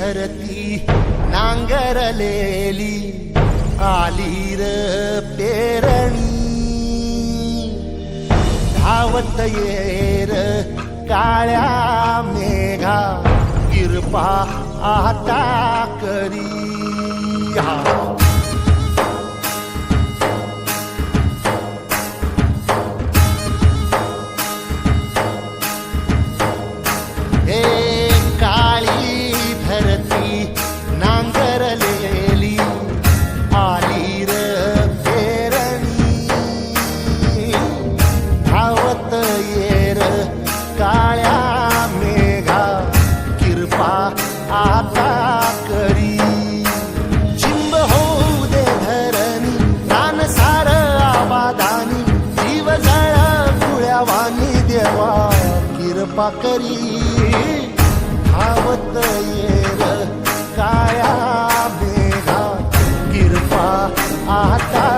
धरती नांगरलेली आली र पेरणी. धावत येर काळ्या मेघा कृपा आता करी. काळ्या मेघा कृपा आता करी. चिंब होऊ दे धरणी दान सार आबादानी जीव जळ कुळ्यावानी देवा कृपा करी. धावत येर काळ्या मेघा कृपा आता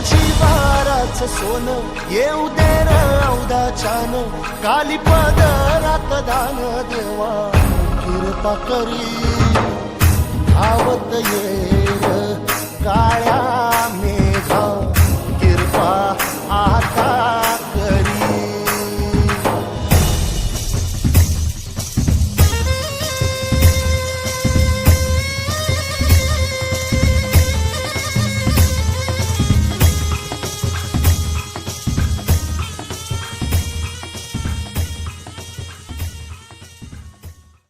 माझ्या शिवाराच सोन येऊ दे राऊदा छान. काली पदरात दान देवा कृपा करी. धावत ये काळ्या